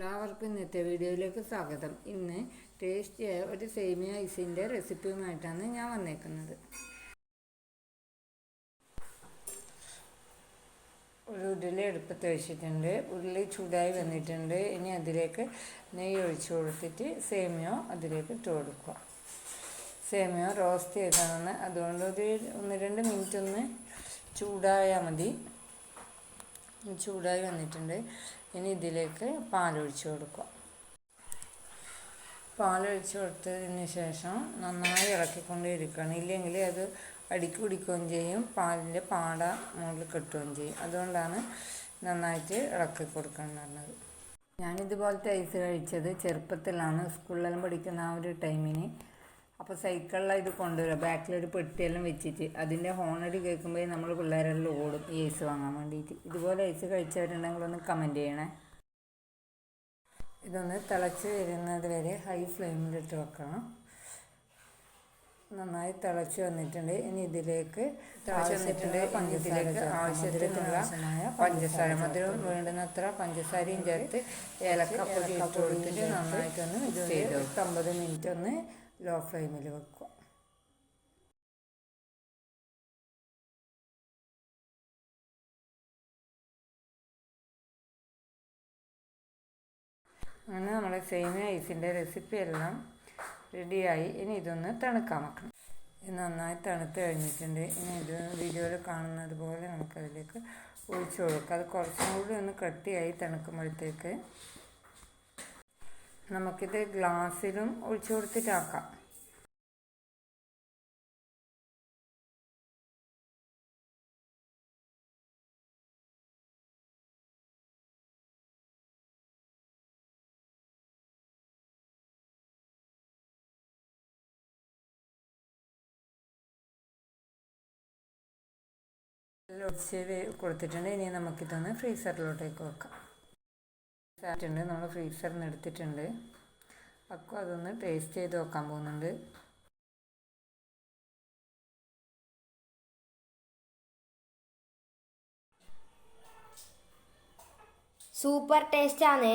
എല്ലാവർക്കും ഇന്നത്തെ വീഡിയോയിലേക്ക് സ്വാഗതം. ഇന്ന് ടേസ്റ്റിയായ ഒരു സേമിയ ഐസിന്റെ റെസിപ്പിയുമായിട്ടാണ് ഞാൻ വന്നേക്കുന്നത്. ഒരു ഉരുളി എടുപ്പത്ത് വെച്ചിട്ടുണ്ട്. ഉരുളി ചൂടായി വന്നിട്ടുണ്ട്. ഇനി അതിലേക്ക് നെയ്യ് ഒഴിച്ചു കൊടുത്തിട്ട് സേമിയോ അതിലേക്ക് ഇട്ട് കൊടുക്കുക. സേമിയോ റോസ്റ്റ് ചെയ്താണ് അതുകൊണ്ട് ഒരു ഒന്ന് രണ്ട് മിനിറ്റ് ഒന്ന് ചൂടായാൽ മതി. ചൂടായി വന്നിട്ടുണ്ട്. ഇനി ഇതിലേക്ക് പാലൊഴിച്ച് കൊടുക്കുക. പാലൊഴിച്ച് കൊടുത്തതിന് ശേഷം നന്നായി ഇളക്കിക്കൊണ്ടേ ഇല്ലെങ്കിൽ അത് അടിക്ക് പിടിക്കുകയും ചെയ്യും. പാലിന്റെ പാട മുകളിൽ കെട്ടുകയും ചെയ്യും. അതുകൊണ്ടാണ് നന്നായിട്ട് ഇളക്കി കൊടുക്കണം പറഞ്ഞത്. ഞാനിതുപോലത്തെ ഐസ് കഴിച്ചത് ചെറുപ്പത്തിലാണ്. സ്കൂളിലെല്ലാം പഠിക്കുന്ന ആ ഒരു ടൈമിന് അപ്പോൾ സൈക്കിളിൽ ഇത് കൊണ്ടുവരിക ബാക്കിലൊരു പെട്ടിയെല്ലാം വെച്ചിട്ട് അതിന്റെ ഹോണടി കേൾക്കുമ്പോൾ നമ്മൾ പിള്ളേരെല്ലാം ഓടും. ഐസ് വാങ്ങാൻ വേണ്ടിയിട്ട് ഇതുപോലെ ഐസ് കഴിച്ചവരുണ്ടെങ്കിൽ ഒന്ന് കമന്റ് ചെയ്യണേ. ഇതൊന്ന് തിളച്ച് വരുന്നത് വരെ ഹൈ ഫ്ലെയിമിലിട്ട് വെക്കണം. നന്നായി തിളച്ച് വന്നിട്ടുണ്ട്. ഇനി ഇതിലേക്ക് തിളച്ച് വന്നിട്ടുണ്ട്. ഇതിലേക്ക് ആവശ്യത്തിനുള്ള പഞ്ചസാര. മധുരം വേണ്ടുന്നത്ര പഞ്ചസാരയും ചേർത്ത് ഏലക്കപ്പൊടി ഇട്ട് കൊടുത്തിട്ട് നന്നായിട്ടൊന്ന് ഇത് ചെയ്ത് അമ്പത് മിനിറ്റ് ഒന്ന് ലോ ഫ്ലെയിമിൽ വെക്കുക. അങ്ങനെ നമ്മുടെ സേമിയ ഐസിന്റെ റെസിപ്പി എല്ലാം റെഡിയായി ഇനി ഇതൊന്ന് തണുക്കാൻ വെക്കണം. ഇത് നന്നായി തണുത്ത് കഴിഞ്ഞിട്ടുണ്ട്. ഇനി ഇത് വീഡിയോയിൽ കാണുന്നത് പോലെ നമുക്കതിലേക്ക് ഒഴിച്ചു കൊടുക്കാം. അത് കുറച്ചും കൂടി ഒന്ന് കട്ടിയായി തണുക്കുമ്പോഴത്തേക്ക് നമുക്കിത് ഗ്ലാസ്സിലും ഒഴിച്ചു കൊടുത്തിട്ടാക്കാം. ഒഴിച്ച് കൊടുത്തിട്ടുണ്ട്. ഇനി നമുക്കിതൊന്ന് ഫ്രീസറിലോട്ടേക്ക് വെക്കാം. ആയിട്ടുണ്ട് നമ്മൾ ഫ്രീസറിൽ നിന്ന് എടുത്തിട്ടുണ്ട്. അപ്പോൾ അതൊന്ന് ടേസ്റ്റ് ചെയ്ത് നോക്കാൻ പോകുന്നുണ്ട്. സൂപ്പർ ടേസ്റ്റ് ആണ്